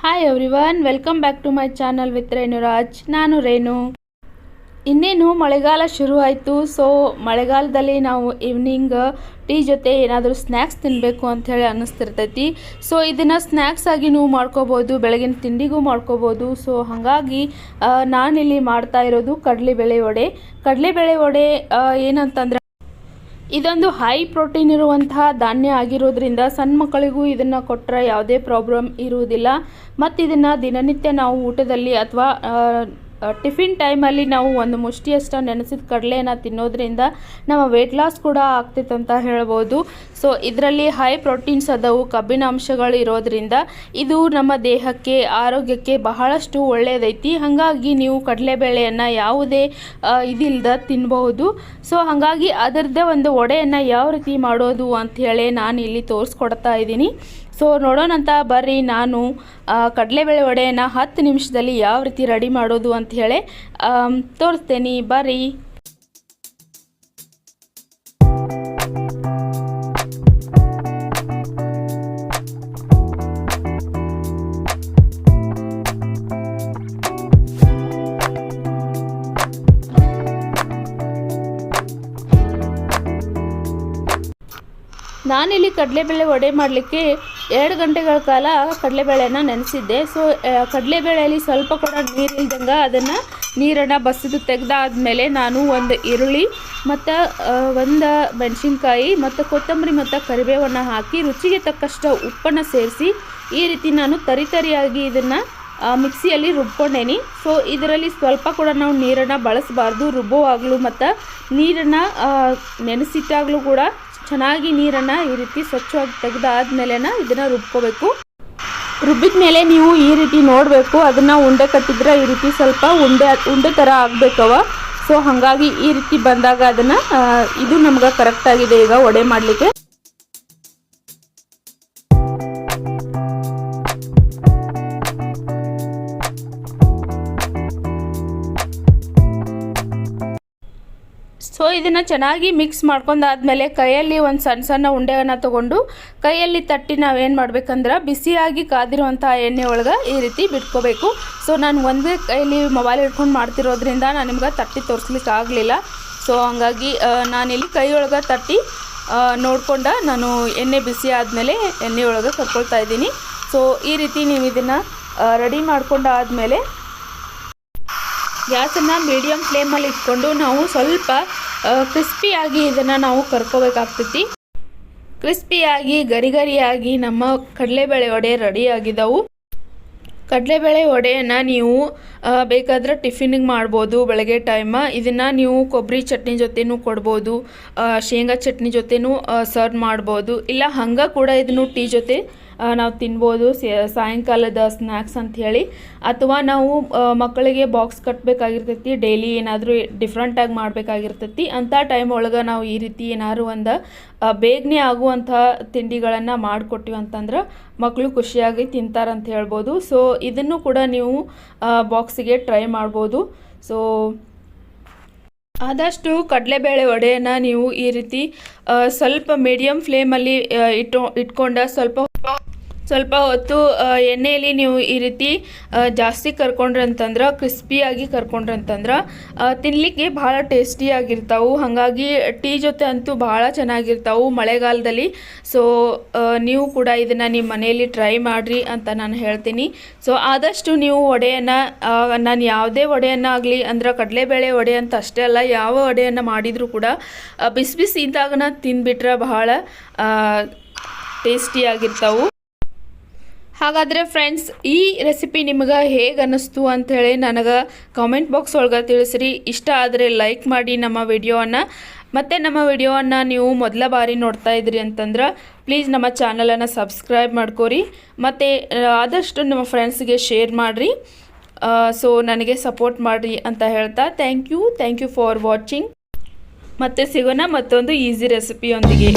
hi everyone welcome back to my channel with Renuraj ನಾನು ರೇಣು ಇನ್ನೇನು ಮಳೆಗಾಲ ಶುರು ಆಯಿತು ಸೊ ಮಳೆಗಾಲದಲ್ಲಿ ನಾವು ಈವ್ನಿಂಗ್ ಟೀ ಜೊತೆ ಏನಾದರೂ ಸ್ನ್ಯಾಕ್ಸ್ ತಿನ್ನಬೇಕು ಅಂಥೇಳಿ ಅನ್ನಿಸ್ತಿರ್ತೈತಿ. ಸೊ ಇದನ್ನು ಸ್ನ್ಯಾಕ್ಸ್ ಆಗಿ ನೀವು ಮಾಡ್ಕೋಬೋದು, ಬೆಳಗಿನ ತಿಂಡಿಗೂ ಮಾಡ್ಕೋಬೋದು. ಸೊ ಹಾಗಾಗಿ ನಾನಿಲ್ಲಿ ಮಾಡ್ತಾ ಇರೋದು ಕಡಲೆಬೇಳೆ ವಡೆ. ಕಡಲೆಬೇಳೆ ವಡೆ ಏನಂತಂದ್ರೆ ಇದೊಂದು ಹೈ ಪ್ರೋಟೀನ್ ಇರುವಂತಹ ಧಾನ್ಯ ಆಗಿರೋದ್ರಿಂದ ಸಣ್ಣ ಮಕ್ಕಳಿಗೂ ಇದನ್ನು ಕೊಟ್ಟರೆ ಯಾವುದೇ ಪ್ರಾಬ್ಲಮ್ ಇರುವುದಿಲ್ಲ. ಮತ್ತು ಇದನ್ನು ದಿನನಿತ್ಯ ನಾವು ಊಟದಲ್ಲಿ ಅಥವಾ ಟಿಫಿನ್ ಟೈಮಲ್ಲಿ ನಾವು ಒಂದು ಮುಷ್ಟಿಯಷ್ಟು ನೆನೆಸಿದ ಕಡಲೆಯನ್ನು ತಿನ್ನೋದ್ರಿಂದ ನಮ್ಮ ವೆಯ್ಟ್ ಲಾಸ್ ಕೂಡ ಆಗ್ತೈತೆ ಅಂತ ಹೇಳ್ಬೋದು. ಸೊ ಇದರಲ್ಲಿ ಹೈ ಪ್ರೋಟೀನ್ಸ್ ಅದವು ಕಬ್ಬಿನ ಅಂಶಗಳು ಇರೋದ್ರಿಂದ ಇದು ನಮ್ಮ ದೇಹಕ್ಕೆ, ಆರೋಗ್ಯಕ್ಕೆ ಬಹಳಷ್ಟು ಒಳ್ಳೆಯದೈತಿ ಹಾಗಾಗಿ ನೀವು ಕಡಲೆಬೇಳೆಯನ್ನು ಯಾವುದೇ ಇದಿಲ್ಲದ ತಿನ್ಬಹುದು. ಸೊ ಹಾಗಾಗಿ ಅದರದ್ದೇ ಒಂದು ಒಡೆಯನ್ನು ಯಾವ ರೀತಿ ಮಾಡೋದು ಅಂಥೇಳಿ ನಾನು ಇಲ್ಲಿ ತೋರಿಸ್ಕೊಡ್ತಾ ಇದ್ದೀನಿ. ಸೊ ನೋಡೋಣಂತ ಬರ್ರಿ. ನಾನು ಕಡಲೆಬೇಳೆ ಒಡೆಯನ್ನು ಹತ್ತು ನಿಮಿಷದಲ್ಲಿ ಯಾವ ರೀತಿ ರೆಡಿ ಮಾಡೋದು ಅಂಥೇಳಿ ತೋರಿಸ್ತೇನೆ ಬರ್ರಿ. ನಾನಿಲ್ಲಿ ಕಡಲೆಬೇಳೆ ವಡೆ ಮಾಡಲಿಕ್ಕೆ ಎರಡು ಗಂಟೆಗಳ ಕಾಲ ಕಡಲೆಬೇಳೆನ ನೆನೆಸಿದ್ದೆ. ಸೊ ಕಡಲೆಬೇಳೆಯಲ್ಲಿ ಸ್ವಲ್ಪ ಕೂಡ ನೀರಿಲ್ದಂಗೆ ಅದನ್ನು ನೀರನ್ನು ಬಸಿದು ತೆಗೆದಾದ್ಮೇಲೆ ನಾನು ಒಂದು ಈರುಳ್ಳಿ ಮತ್ತು ಒಂದು ಮೆಣಸಿನ್ಕಾಯಿ ಮತ್ತು ಕೊತ್ತಂಬರಿ ಮತ್ತು ಕರಿಬೇವನ್ನು ಹಾಕಿ ರುಚಿಗೆ ತಕ್ಕಷ್ಟು ಉಪ್ಪನ್ನು ಸೇರಿಸಿ ಈ ರೀತಿ ನಾನು ತರಿತರಿಯಾಗಿ ಇದನ್ನು ಮಿಕ್ಸಿಯಲ್ಲಿ ರುಬ್ಕೊಂಡೇನಿ. ಸೊ ಇದರಲ್ಲಿ ಸ್ವಲ್ಪ ಕೂಡ ನಾವು ನೀರನ್ನು ಬಳಸಬಾರ್ದು. ರುಬ್ಬುವಾಗಲೂ ಮತ್ತು ನೀರನ್ನು ನೆನೆಸಿಟ್ಟಾಗಲೂ ಕೂಡ ಚೆನ್ನಾಗಿ ನೀರನ್ನು ಈ ರೀತಿ ಸ್ವಚ್ಛವಾಗಿ ತೆಗೆದಾದ್ಮೇಲೆ ಇದನ್ನು ರುಬ್ಕೋಬೇಕು. ರುಬ್ಬಿದ ಮೇಲೆ ನೀವು ಈ ರೀತಿ ನೋಡಬೇಕು, ಅದನ್ನು ಉಂಡೆ ಕಟ್ಟಿದ್ರೆ ಈ ರೀತಿ ಸ್ವಲ್ಪ ಉಂಡೆ ಉಂಡೆ ಥರ ಆಗಬೇಕವ. ಸೊ ಹಾಗಾಗಿ ಈ ರೀತಿ ಬಂದಾಗ ಅದನ್ನು ಇದು ನಮ್ಗೆ ಕರೆಕ್ಟಾಗಿದೆ ಈಗ ಒಡೆ ಮಾಡಲಿಕ್ಕೆ. ಇದನ್ನು ಚೆನ್ನಾಗಿ ಮಿಕ್ಸ್ ಮಾಡ್ಕೊಂಡಾದ್ಮೇಲೆ ಕೈಯಲ್ಲಿ ಒಂದು ಸಣ್ಣ ಸಣ್ಣ ಉಂಡೆಯನ್ನು ತೊಗೊಂಡು ಕೈಯಲ್ಲಿ ತಟ್ಟಿ ನಾವೇನು ಮಾಡ್ಬೇಕಂದ್ರೆ ಬಿಸಿಯಾಗಿ ಕಾದಿರುವಂಥ ಎಣ್ಣೆ ಒಳಗೆ ಈ ರೀತಿ ಬಿಟ್ಕೋಬೇಕು. ಸೊ ನಾನು ಒಂದೇ ಕೈಯಲ್ಲಿ ಮೊಬೈಲ್ ಹಿಡ್ಕೊಂಡು ಮಾಡ್ತಿರೋದ್ರಿಂದ ನಾನು ನಿಮ್ಗೆ ತಟ್ಟಿ ತೋರಿಸ್ಲಿಕ್ಕೆ ಆಗಲಿಲ್ಲ. ಸೊ ಹಂಗಾಗಿ ನಾನಿಲ್ಲಿ ಕೈಯೊಳಗೆ ತಟ್ಟಿ ನೋಡ್ಕೊಂಡ ನಾನು ಎಣ್ಣೆ ಬಿಸಿ ಆದಮೇಲೆ ಎಣ್ಣೆ ಒಳಗೆ ಕರ್ಕೊಳ್ತಾ ಇದ್ದೀನಿ. ಸೊ ಈ ರೀತಿ ನೀವು ಇದನ್ನು ರೆಡಿ ಮಾಡ್ಕೊಂಡಾದ್ಮೇಲೆ ಗ್ಯಾಸನ್ನು ಮೀಡಿಯಮ್ ಫ್ಲೇಮಲ್ಲಿ ಇಟ್ಕೊಂಡು ನಾವು ಸ್ವಲ್ಪ ಕ್ರಿಸ್ಪಿಯಾಗಿ ಇದನ್ನು ನಾವು ಕರ್ಕೋಬೇಕಾಗ್ತೈತಿ. ಕ್ರಿಸ್ಪಿಯಾಗಿ ಗರಿ ಗರಿಯಾಗಿ ನಮ್ಮ ಕಡಲೆಬೇಳೆ ವಡೆ ರೆಡಿ ಆಗಿದ್ದವು ಕಡಲೆಬೇಳೆ ವಡೆಯನ್ನು ನೀವು ಬೇಕಾದರೆ ಟಿಫಿನಿಗೆ ಮಾಡ್ಬೋದು ಬೆಳಗ್ಗೆ ಟೈಮ ಇದನ್ನು ನೀವು ಕೊಬ್ಬರಿ ಚಟ್ನಿ ಜೊತೆನೂ ಕೊಡ್ಬೋದು ಶೇಂಗಾ ಚಟ್ನಿ ಜೊತೆನೂ ಸರ್ವ್ ಮಾಡ್ಬೋದು. ಇಲ್ಲ ಹಂಗೆ ಕೂಡ ಇದನ್ನು ಟೀ ಜೊತೆ ನಾವು ತಿನ್ಬೋದು ಸಾಯಂಕಾಲದ ಸ್ನ್ಯಾಕ್ಸ್ ಅಂತ ಹೇಳಿ. ಅಥವಾ ನಾವು ಮಕ್ಕಳಿಗೆ ಬಾಕ್ಸ್ ಕಟ್ಟಬೇಕಾಗಿರ್ತೈತಿ ಡೈಲಿ ಏನಾದರೂ ಡಿಫ್ರೆಂಟಾಗಿ ಮಾಡಬೇಕಾಗಿರ್ತೈತಿ. ಅಂಥ ಟೈಮ್ ಒಳಗೆ ನಾವು ಈ ರೀತಿ ಏನಾದ್ರು ಒಂದು ಬೇಗನೆ ಆಗುವಂಥ ತಿಂಡಿಗಳನ್ನು ಮಾಡಿಕೊಟ್ಟಿವಿ ಅಂತಂದ್ರೆ ಮಕ್ಕಳು ಖುಷಿಯಾಗಿ ತಿಂತಾರಂತ ಹೇಳ್ಬೋದು. ಸೊ ಇದನ್ನು ಕೂಡ ನೀವು ಬಾಕ್ಸಿಗೆ ಟ್ರೈ ಮಾಡ್ಬೋದು. ಸೊ ಆದಷ್ಟು ಕಡಲೆಬೇಳೆ ವಡೆಯನ್ನು ನೀವು ಈ ರೀತಿ ಸ್ವಲ್ಪ ಮೀಡಿಯಮ್ ಫ್ಲೇಮಲ್ಲಿ ಇಟ್ಟು, ಇಟ್ಕೊಂಡ ಸ್ವಲ್ಪ ಸ್ವಲ್ಪ ಹೊತ್ತು ಎಣ್ಣೆಯಲ್ಲಿ ನೀವು ಈ ರೀತಿ ಜಾಸ್ತಿ ಕರ್ಕೊಂಡ್ರಿ ಅಂತಂದ್ರೆ ಕ್ರಿಸ್ಪಿಯಾಗಿ ಕರ್ಕೊಂಡ್ರೆ ಅಂತಂದ್ರೆ ತಿನ್ನಲಿಕ್ಕೆ ಭಾಳ ಟೇಸ್ಟಿಯಾಗಿರ್ತಾವೆ. ಹಾಗಾಗಿ ಟೀ ಜೊತೆ ಅಂತೂ ಭಾಳ ಚೆನ್ನಾಗಿರ್ತಾವೆ ಮಳೆಗಾಲದಲ್ಲಿ. ಸೊ ನೀವು ಕೂಡ ಇದನ್ನು ನಿಮ್ಮ ಮನೆಯಲ್ಲಿ ಟ್ರೈ ಮಾಡಿರಿ ಅಂತ ನಾನು ಹೇಳ್ತೀನಿ. ಸೊ ಆದಷ್ಟು ನೀವು ವಡೆಯನ್ನು ನಾನು ಯಾವುದೇ ವಡೆಯನ್ನು ಆಗಲಿ ಅಂದ್ರೆ ಕಡಲೆಬೇಳೆ ವಡೆ ಅಂತ ಅಷ್ಟೇ ಅಲ್ಲ, ಯಾವ ವಡೆಯನ್ನು ಮಾಡಿದರೂ ಕೂಡ ಬಿಸಿ ಬಿಸಿ ಇದ್ದಾಗನ ತಿಂದುಬಿಟ್ರೆ ಬಹಳ ಟೇಸ್ಟಿಯಾಗಿರ್ತಾವೆ. ಹಾಗಾದರೆ ಫ್ರೆಂಡ್ಸ್ ಈ ರೆಸಿಪಿ ನಿಮಗೆ ಹೇಗೆ ಅನ್ನಿಸ್ತು ಅಂಥೇಳಿ ನನಗೆ ಕಾಮೆಂಟ್ ಬಾಕ್ಸ್ ಒಳಗೆ ತಿಳಿಸ್ರಿ. ಇಷ್ಟ ಆದರೆ ಲೈಕ್ ಮಾಡಿ ನಮ್ಮ ವಿಡಿಯೋವನ್ನು ಮತ್ತು ನಮ್ಮ ವಿಡಿಯೋವನ್ನು ನೀವು ಮೊದಲ ಬಾರಿ ನೋಡ್ತಾ ಇದ್ರಿ ಅಂತಂದ್ರೆ ಪ್ಲೀಸ್ ನಮ್ಮ ಚಾನಲನ್ನು ಸಬ್ಸ್ಕ್ರೈಬ್ ಮಾಡ್ಕೋರಿ. ಮತ್ತು ಆದಷ್ಟು ನಿಮ್ಮ ಫ್ರೆಂಡ್ಸ್ಗೆ ಶೇರ್ ಮಾಡಿರಿ. ಸೊ ನನಗೆ ಸಪೋರ್ಟ್ ಮಾಡಿರಿ ಅಂತ ಹೇಳ್ತಾ thank you thank you for watching ಮತ್ತೆ ಸಿಗೋಣ ಮತ್ತೊಂದು ಈಸಿ ರೆಸಿಪಿಯೊಂದಿಗೆ